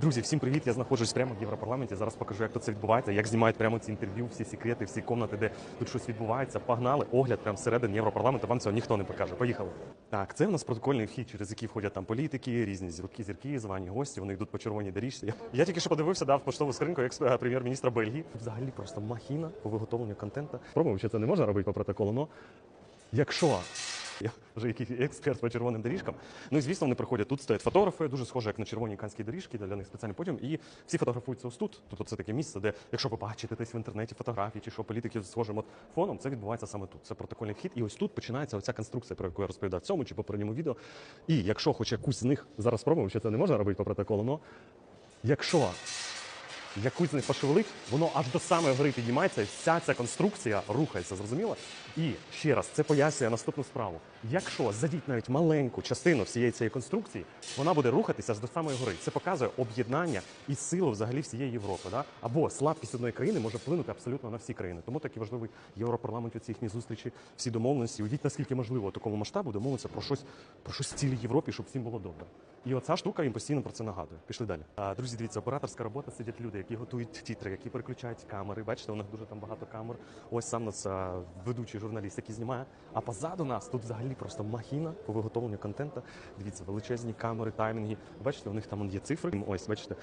Друзі, всім привіт! Я знаходжусь прямо в Європарламенті. Зараз покажу, як тут це відбувається, як знімають прямо ці інтерв'ю, всі секрети, всі комнати, де тут щось відбувається. Погнали огляд прямо всередині Європарламенту. Вам цього ніхто не покаже. Поїхали. Так, це у нас протокольний вхід, через який входять там політики, різні зірки, зірки, звані гості. Вони йдуть по червоній доріжці. Я, тільки що подивився, дав поштову скриньку як е, прем'єр-міністра Бельгії. Взагалі просто махіна по виготовленню контенту. Пробуємо, що це не можна робити по протоколу. але якщо я вже якийсь експерт по червоним доріжкам. Ну і звісно, вони приходять. Тут стоять фотографи, дуже схоже, як на червоній канській доріжці, для них спеціальний потім. І всі фотографуються ось тут. Тобто це таке місце, де, якщо ви бачите десь в інтернеті фотографії чи що політиків з схожим от фоном, це відбувається саме тут. Це протокольний вхід. І ось тут починається оця конструкція, про яку я розповідав в цьому чи попередньому відео. І якщо хоч якусь з них зараз спробуємо, що це не можна робити по протоколу, але якщо якусь з пошевелить, воно аж до самої гори піднімається, і вся ця конструкція рухається, зрозуміло? І ще раз, це пояснює наступну справу. Якщо задіть навіть маленьку частину всієї цієї конструкції, вона буде рухатися аж до самої гори. Це показує об'єднання і силу взагалі всієї Європи. Да? Або слабкість одної країни може вплинути абсолютно на всі країни. Тому такий важливий європарламент, ці їхні зустрічі, всі домовленості. Уявіть, наскільки можливо такому масштабу домовитися про щось про щось в цілій Європі, щоб всім було добре. І оця штука їм постійно про це нагадує. Пішли далі. Друзі, дивіться, операторська робота сидять люди, які готують тітри, які переключають камери. Бачите, у них дуже там багато камер. Ось сам нас ведучий журналіст, який знімає. А позаду нас тут взагалі просто махіна по виготовленню контенту. Дивіться, величезні камери, таймінги. Бачите, у них там є цифри. Ось бачите,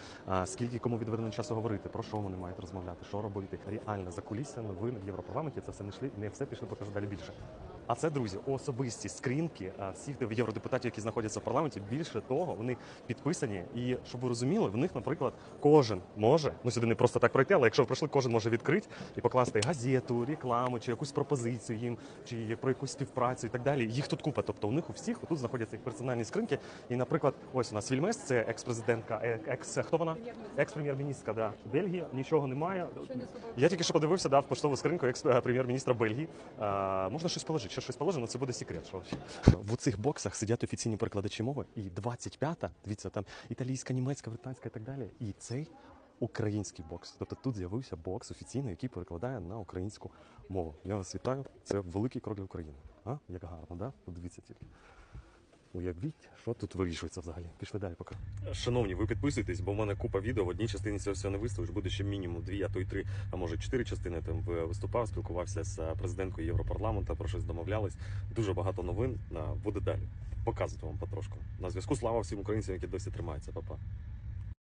скільки кому відведено часу говорити, про що вони мають розмовляти, що робити. Реально за кулісся, новини в Європарламенті. Це все не йшли, не все пішли, покажу далі більше. А це, друзі, особисті скрінки а, всіх євродепутатів, які знаходяться в парламенті. Більше того, вони підписані. І щоб ви розуміли, в них, наприклад, кожен може, ну сюди не просто так пройти, але якщо ви пройшли, кожен може відкрити і покласти газету, рекламу чи якусь пропозицію їм, чи про якусь співпрацю і так далі. Їх тут купа. Тобто у них у всіх тут знаходяться їх персональні скринки. І, наприклад, ось у нас Вільмес, це екс-президентка, е, екс хто вона? Екс-прем'єр-міністра да. Бельгії. Нічого немає. Я тільки що подивився, дав поштову скринку екс-прем'єр-міністра Бельгії. А, можна щось положити, щось положено, це буде секрет. Що в цих боксах сидять офіційні перекладачі мови, і 25-та, дивіться, там італійська, німецька, британська і так далі. І цей український бокс. Тобто тут з'явився бокс офіційний, який перекладає на українську мову. Я вас вітаю. Це великий крок для України. А? Як гарно, да? Подивіться тільки. Уявіть, що тут вирішується взагалі. Пішли далі поки. Шановні, ви підписуйтесь, бо в мене купа відео. В одній частині це все не виставиш. Буде ще мінімум дві, а то й три, а може чотири частини. Там виступав, спілкувався з е, президенткою Європарламенту, про щось домовлялись. Дуже багато новин. Буде далі. Показувати вам потрошку. На зв'язку слава всім українцям, які досі тримаються. Па-па.